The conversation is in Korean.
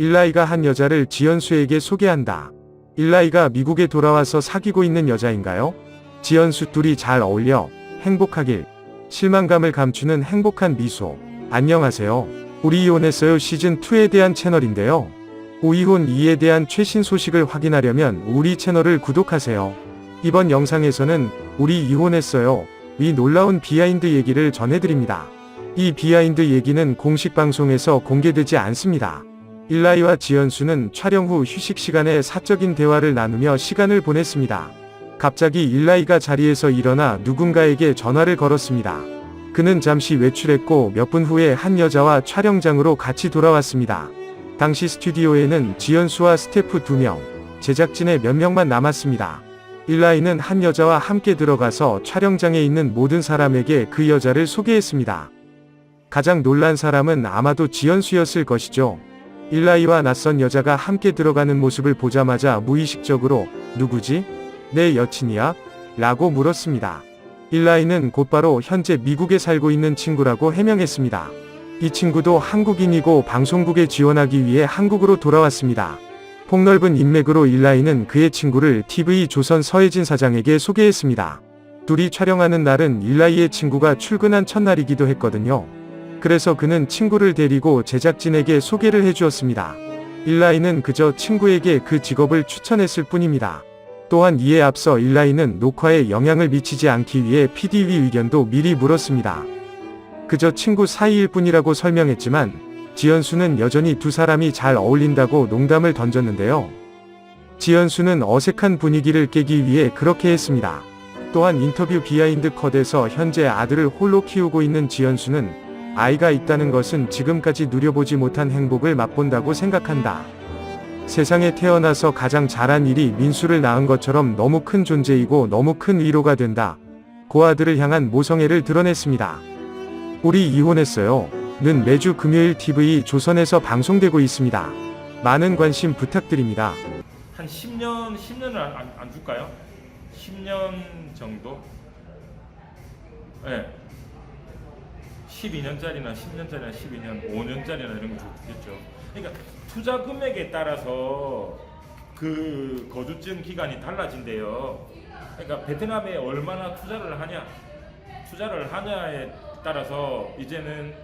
일라이가 한 여자를 지연수에게 소개한다. 일라이가 미국에 돌아와서 사귀고 있는 여자인가요? 지연수 둘이 잘 어울려 행복하길. 실망감을 감추는 행복한 미소. 안녕하세요. 우리 이혼했어요 시즌2에 대한 채널인데요. 우이혼 2에 대한 최신 소식을 확인하려면 우리 채널을 구독하세요. 이번 영상에서는 우리 이혼했어요. 이 놀라운 비하인드 얘기를 전해드립니다. 이 비하인드 얘기는 공식 방송에서 공개되지 않습니다. 일라이와 지연수는 촬영 후 휴식 시간에 사적인 대화를 나누며 시간을 보냈습니다. 갑자기 일라이가 자리에서 일어나 누군가에게 전화를 걸었습니다. 그는 잠시 외출했고 몇 분 후에 한 여자와 촬영장으로 같이 돌아왔습니다. 당시 스튜디오에는 지연수와 스태프 2명, 제작진의 몇 명만 남았습니다. 일라이는 한 여자와 함께 들어가서 촬영장에 있는 모든 사람에게 그 여자를 소개했습니다. 가장 놀란 사람은 아마도 지연수였을 것이죠. 일라이와 낯선 여자가 함께 들어가는 모습을 보자마자 무의식적으로 누구지? 내 여친이야? 라고 물었습니다. 일라이는 곧바로 현재 미국에 살고 있는 친구라고 해명했습니다. 이 친구도 한국인이고 방송국에 지원하기 위해 한국으로 돌아왔습니다. 폭넓은 인맥으로 일라이는 그의 친구를 TV 조선 서혜진 사장에게 소개했습니다. 둘이 촬영하는 날은 일라이의 친구가 출근한 첫날이기도 했거든요. 그래서 그는 친구를 데리고 제작진에게 소개를 해주었습니다. 일라이는 그저 친구에게 그 직업을 추천했을 뿐입니다. 또한 이에 앞서 일라이는 녹화에 영향을 미치지 않기 위해 PD위 의견도 미리 물었습니다. 그저 친구 사이일 뿐이라고 설명했지만 지연수는 여전히 두 사람이 잘 어울린다고 농담을 던졌는데요. 지연수는 어색한 분위기를 깨기 위해 그렇게 했습니다. 또한 인터뷰 비하인드 컷에서 현재 아들을 홀로 키우고 있는 지연수는 아이가 있다는 것은 지금까지 누려보지 못한 행복을 맛본다고 생각한다. 세상에 태어나서 가장 잘한 일이 민수를 낳은 것처럼 너무 큰 존재이고 너무 큰 위로가 된다. 고 아들을 향한 모성애를 드러냈습니다. 우리 이혼했어요. 는 매주 금요일 TV 조선에서 방송되고 있습니다. 많은 관심 부탁드립니다. 한 10년, 10년을 안, 안, 안 줄까요? 10년 정도? 예. 네. 12년짜리나 10년짜리나 12년, 5년짜리나 이런 거 좋겠죠. 그러니까 투자 금액에 따라서 그 거주증 기간이 달라진대요. 그러니까 베트남에 얼마나 투자를 하냐, 투자를 하냐에 따라서 이제는